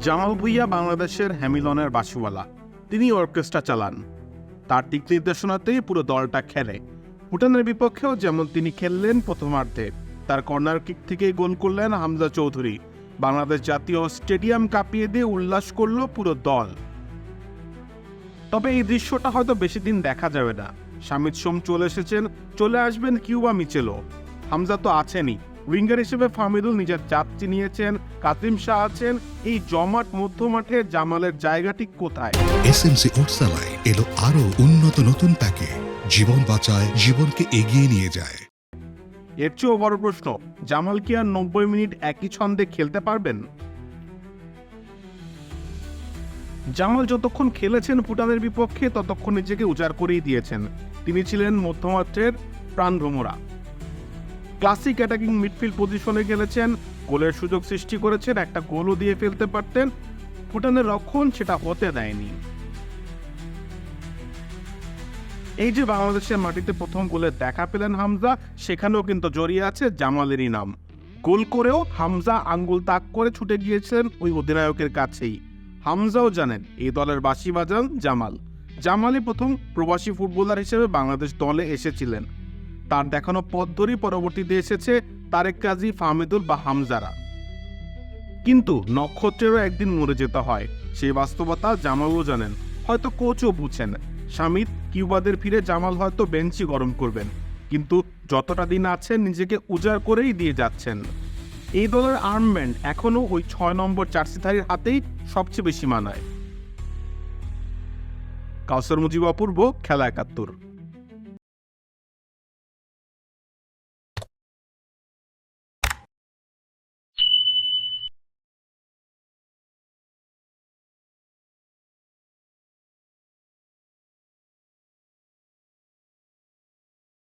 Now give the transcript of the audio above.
জামাল ভুইয়া বাংলাদেশের হ্যামিলনের বাসিওয়ালা। তিনি অর্কেস্ট্রা চালান। তার দিক নির্দেশনাতেই পুরো দলটা খেলে। ভুটানের বিপক্ষেও যেমন তিনি খেললেন প্রথমার্ধে, তার কর্নার কিক থেকেই গোল করলেন হামজা চৌধুরী। বাংলাদেশ জাতীয় স্টেডিয়াম কাঁপিয়ে দিয়ে উল্লাস করল পুরো দল। তবে এই দৃশ্যটা হয়তো বেশি দিন দেখা যাবে না। শামিদ সোম চলে এসেছেন, চলে আসবেন কিউবা মিচেলো হামজা তো আছেনই। উইঙ্গার হিসেবে ফামিদুল নিজের যাত্রী নিয়েছেন কাতিম শাহ আছেন এই জমাট মধ্যমাঠে জামালের জায়গাটি কোথায়? এসএমসি ওটসালাই এলো আরও উন্নত নতুন প্যাকে জীবন বাঁচায় জীবনকে এগিয়ে নিয়ে যায়। এর চেয়েও বড় প্রশ্ন জামাল কি আর নব্বই মিনিট একই ছন্দে খেলতে পারবেন? জামাল যতক্ষণ খেলেছেন ভুটানের বিপক্ষে ততক্ষণ নিজেকে উজাড় করেই দিয়েছেন। তিনি ছিলেন মধ্যমাত্রের প্রাণ প্রাণভ্রমরা ক্লাসিক অ্যাটাকিং মিডফিল্ড পজিশনে খেলেছেন গোলের সুযোগ সৃষ্টি করেছেন, একটা গোলও দিয়ে ফেলতে পারতেন। ভুটানের রক্ষণ সেটা হতে দেয়নি। এই যে বাংলাদেশের মাটিতে প্রথম গোলে দেখা পেলেন হামজা, সেখানেও কিন্তু জড়িয়ে আছে জামালেরই নাম। গোল করেও হামজা আঙ্গুল তাক করে ছুটে গিয়েছিলেন ওই অধিনায়কের কাছেই। হামজাও জানেন, এই দলের বাসি বাজান জামাল। জামালই প্রথম প্রবাসী ফুটবলার হিসেবে বাংলাদেশ দলে এসেছিলেন। তার দেখানো পথ ধরেই পরবর্তীতে এসেছে তারেক কাজী ফাহমিদুল বা হামজারা। কিন্তু নক্ষত্রেরও একদিন মরে যেতে হয় সেই বাস্তবতা জামালও জানেন। হয়তো কোচও বুঝেন স্বামীর কিউবাদের ফিরে জামাল হয়তো বেঞ্চি গরম করবেন, কিন্তু যতটা দিন আছে নিজেকে উজাড় করেই দিয়ে যাচ্ছেন। এই দলের আর্মমেন্ট এখনও ওই ছয় নম্বর চার্সিধারীর হাতেই সবচেয়ে বেশি মানায়। কাউসার মুজিব অপূর্ব, খেলা একাত্তর।